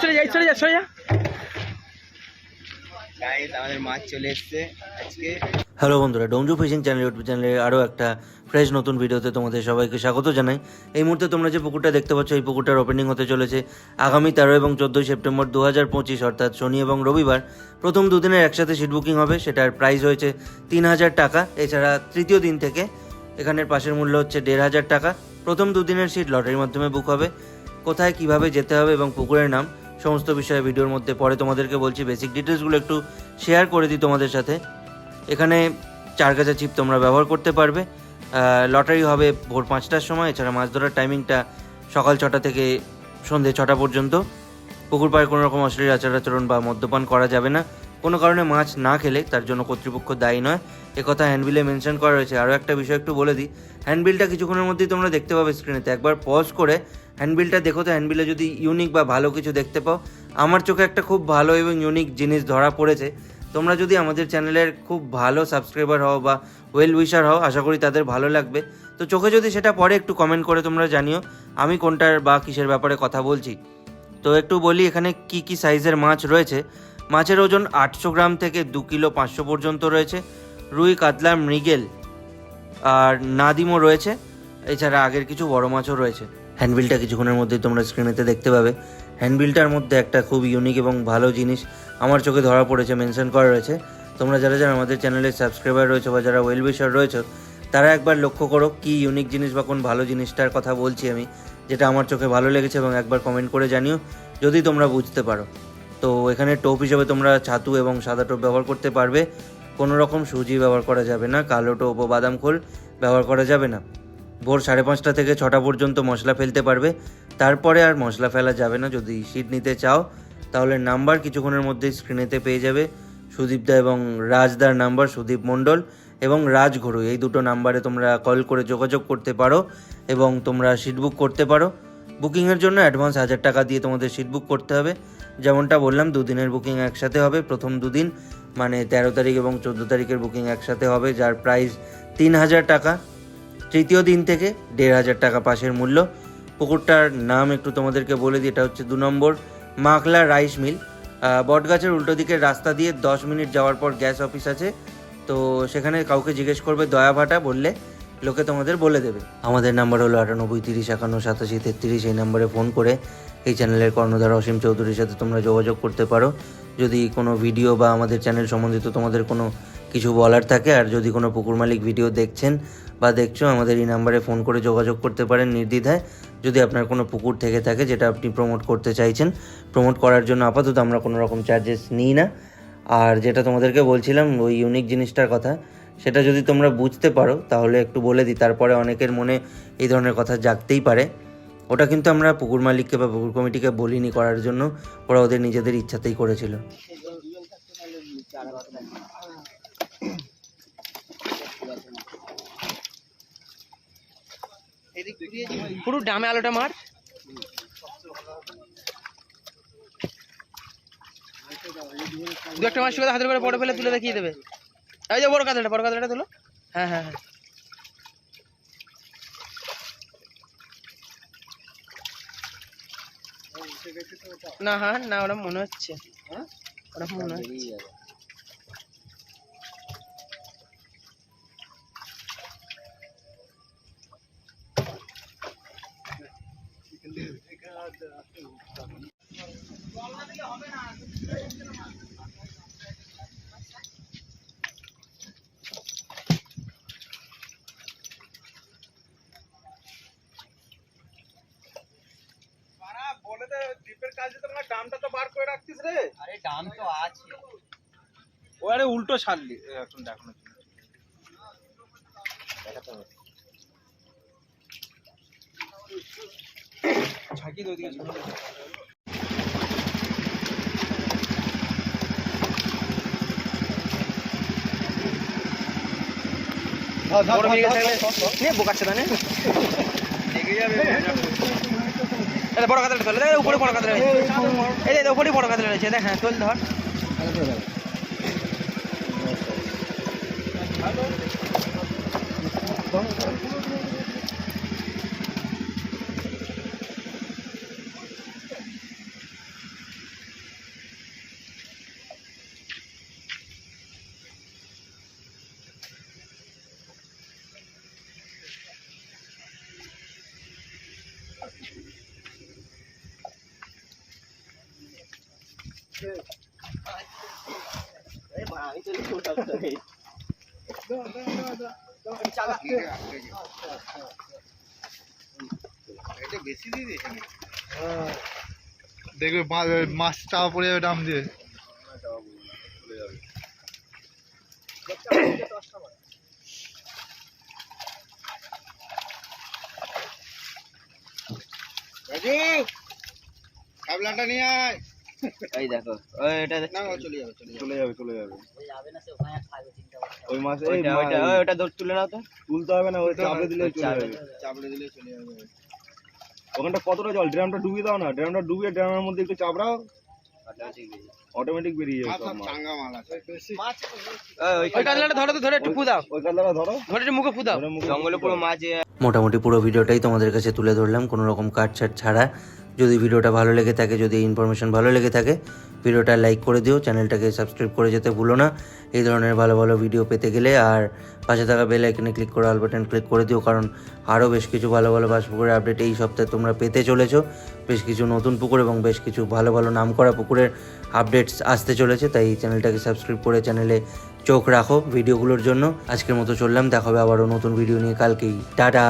চলে যা চলে যা চলে যা। আমাদের মাছ চলে এসছে আজকে। হ্যালো বন্ধুরা ডোমজু ফিশিং চ্যানেল ইউটিউব চ্যানেলে আরও একটা ফ্রেশ নতুন ভিডিওতে তোমাদের সবাইকে স্বাগত জানাই। এই মুহূর্তে তোমরা যে পুকুরটা দেখতে পাচ্ছ এই পুকুরটার ওপেনিং হতে চলেছে আগামী তেরো এবং চোদ্দোই সেপ্টেম্বর দু হাজার পঁচিশ অর্থাৎ শনি এবং রবিবার। প্রথম দুদিনের একসাথে সিট বুকিং হবে সেটার প্রাইস হয়েছে তিন হাজার টাকা। এছাড়া তৃতীয় দিন থেকে এখানের পাশের মূল্য হচ্ছে দেড় হাজার টাকা। প্রথম দুদিনের সিট লটারির মাধ্যমে বুক হবে। কোথায় কীভাবে যেতে হবে এবং পুকুরের নাম, সমস্ত বিষয়ে ভিডিওর মধ্যে পরে তোমাদেরকে বলছি। বেসিক ডিটেলসগুলো একটু শেয়ার করে দিই তোমাদের সাথে। এখানে চার গাছা চিপ তোমরা ব্যবহার করতে পারবে। লটারি হবে ভোর পাঁচটার সময়, এছাড়া মাছ ধরার টাইমিংটা সকাল ছটা থেকে সন্ধে ছটা পর্যন্ত। পুকুর পাড়ে কোনো রকম অশ্লীল আচার আচরণ বা মদ্যপান করা যাবে না। কোনো কারণে মাছ না খেলে, তার জন্য কর্তৃপক্ষ দায়ী নয়। একথা হ্যান্ডবিলে মেনশন করা রয়েছে। আরও একটা বিষয় একটু বলে দিই। হ্যান্ডবিলটা কিছুক্ষণের মধ্যেই তোমরা দেখতে পাবে স্ক্রিনেতে একবার পজ করে হ্যান্ডবিলটা দেখো তো, হ্যান্ডবিলে যদি ইউনিক বা ভালো কিছু দেখতে পাও। আমার চোখে একটা খুব ভালো এবং ইউনিক জিনিস ধরা পড়েছে। তোমরা যদি আমাদের চ্যানেলের খুব ভালো সাবস্ক্রাইবার হও বা ওয়েল উইশার হও, আশা করি তাদের ভালো লাগবে। তো চোখে যদি সেটা পরে একটু কমেন্ট করে তোমরা জানিও আমি কোনটার বা কিসের ব্যাপারে কথা বলছি। তো একটু বলি এখানে কি কি সাইজের মাছ রয়েছে। মাছের ওজন আটশো গ্রাম থেকে দু কিলো পাঁচশো পর্যন্ত রয়েছে। রুই, কাতলা, মৃগেল। আর নাদিমও রয়েছে। এছাড়া আগের কিছু বড় মাছও রয়েছে। হ্যান্ডবিলটা কিছুক্ষণের মধ্যেই তোমরা স্ক্রিনেতে দেখতে পাবে। হ্যান্ডবিলটার মধ্যে একটা খুব ইউনিক এবং ভালো জিনিস আমার চোখে ধরা পড়েছে মেনশন করা রয়েছে। তোমরা যারা যারা আমাদের চ্যানেলের সাবস্ক্রাইবার রয়েছে বা যারা ওয়েল উইশার রয়েছে, তারা একবার লক্ষ্য করো কি ইউনিক জিনিস বা কোন ভালো জিনিসটার কথা বলছি আমি, যেটা আমার চোখে ভালো লেগেছে এবং একবার কমেন্ট করে জানিও, যদি তোমরা বুঝতে পারো। তো এখানে টোপ হিসেবে তোমরা ছাতু এবং সাদা টোপ ব্যবহার করতে পারবে। কোনো রকম সুজি ব্যবহার করা যাবে না, কালো টোপ ও বাদাম খোল ব্যবহার করা যাবে না। ভোর সাড়ে পাঁচটা থেকে ছটা পর্যন্ত মশলা ফেলতে পারবে। তারপরে আর মশলা ফেলা যাবে না। যদি সিট নিতে চাও, তাহলে নাম্বার কিছুক্ষণের মধ্যেই স্ক্রিনেতে পেয়ে যাবে। সুদীপদা এবং রাজদার নাম্বার, সুদীপ মণ্ডল এবং রাজ ঘরু। এই দুটো নাম্বারে তোমরা কল করে যোগাযোগ করতে পারো এবং তোমরা সিট বুক করতে পারো। বুকিংয়ের জন্য অ্যাডভান্স হাজার টাকা দিয়ে তোমাদের সিট বুক করতে হবে। যেমনটা বললাম, দুদিনের বুকিং একসাথে হবে। প্রথম দুদিন মানে তেরো তারিখ এবং চোদ্দ তারিখের বুকিং একসাথে হবে, যার প্রাইস তিন হাজার টাকা। তৃতীয় দিন থেকে দেড় হাজার টাকা পাশের মূল্য। পুকুরটার নাম একটু তোমাদেরকে বলে দিই, এটা হচ্ছে দু নম্বর মাখলা রাইস মিল। বটগাছের উল্টো দিকের রাস্তা দিয়ে দশ মিনিট যাওয়ার পর গ্যাস অফিস আছে। তো সেখানে কাউকে জিজ্ঞেস করবে, দয়া ভাটা বললে লোকে তোমাদের বলে দেবে। আমাদের নাম্বার হলো আটানব্বই, তিরিশ, একান্ন, সাতাশি, তেত্রিশ, এই নম্বরে ফোন করে এই চ্যানেলের কর্ণধার অসীম চৌধুরীর সাথে তোমরা যোগাযোগ করতে পারো। যদি কোনো ভিডিও বা আমাদের চ্যানেল সম্বন্ধিত তোমাদের কোনো কিছু বলার থাকে, আর যদি কোনো পুকুর মালিক ভিডিও দেখছেন বা দেখছ, আমাদের এই নাম্বারে ফোন করে যোগাযোগ করতে পারেন নির্দ্বিধায়। যদি আপনার কোনো পুকুর থেকে থাকে, যেটা আপনি প্রমোট করতে চাইছেন প্রমোট করার জন্য আপাতত আমরা কোনো রকম চার্জেস নিই না। আর যেটা তোমাদেরকে বলছিলাম, ওই ইউনিক জিনিসটার কথা, সেটা যদি তোমরা বুঝতে পারো, তাহলে একটু বলে দিই। তারপরে অনেকের মনে এই ধরনের কথা জাগতেই পারে। ওটা কিন্তু আমরা পুকুর মালিককে বা পুকুর কমিটিকে বলিনি করার জন্য, ওরা ওদের নিজেদের ইচ্ছাতেই করেছিল। পুরো ডামে আলোটা মার। দু একটা মাছ হাতের করে বড় ফেলে তুলে দেখিয়ে দেবে। এই যে বড় কাতলাটা বড় কাতলাটা তুলো। হ্যাঁ হ্যাঁ হ্যাঁ। না হ্যাঁ না ওটা মনে হচ্ছে। ওটা মনে হচ্ছে। আরে দাম তো আছে। ও আরে উল্টো ছাড়লি। এখন দেখো না দেখাতে হবে। ঝাঁকি দিয়ে ওদিকে ঝাঁকি দে। বড় এই বড় কাতলাটা তোলে দেখ উপরে বড় কাতলা রয়েছে এই দেখ উপরে বড় কাতলা রয়েছে দেখ হ্যাঁ তোল ধর। দেখবে মাছ চাপা পড়ে যাবে ডাম দিয়ে। কাবলাটা নিয়ে আয়। এই দেখো ওই এটা না চলে যাবে চলে যাবে। চলে ওই মাছ ওইটা ওইটা তুলে নাও তো। তুলতে হবে না ওই চাপড়ে দিলে চলে যাবে। চাপড়ে দিলে চলে যাবে। ওখানটা কতটা জল? ড্রামটা ডুবিয়ে দাও না ড্রামটা ডুবিয়ে ড্রামের মধ্যে একটু চাপড়াও অটোমেটিক বেরিয়ে যাবে। সব চাঙ্গা মাল আছে। ওই কাতলাটা ধরো তো ধরে একটু ফু দাও ওই কাতলাটা ধরো। ধরে মুখে ফু দাও জঙ্গলে পুরো মাছ মোটামুটি পুরো ভিডিওটাই তোমাদের কাছে তুলে ধরলাম কোনো রকম কাটছাট ছাড়া। যদি ভিডিওটা ভালো লেগে থাকে, যদি ইনফরমেশন ভালো লেগে থাকে, ভিডিওটা লাইক করে দিও, চ্যানেলটাকে সাবস্ক্রাইব করে যেতে ভুলো না। এই ধরনের ভালো ভালো ভিডিও পেতে গেলে আর পাশে থাকা বেল আইকনে ক্লিক করে অল বাটন ক্লিক করে দিও, কারণ আরও বেশ কিছু ভালো ভালো বাস পুকুরের আপডেট এই সপ্তাহে তোমরা পেতে চলেছো। বেশ কিছু নতুন পুকুর এবং বেশ কিছু ভালো ভালো নাম করা পুকুরের আপডেটস আসতে চলেছে, তাই এই চ্যানেলটাকে সাবস্ক্রাইব করে চ্যানেলে চোখ রাখো ভিডিওগুলোর জন্য। আজকের মতো চললাম, দেখা হবে আবারও নতুন ভিডিও নিয়ে। কালকেই। টাটা!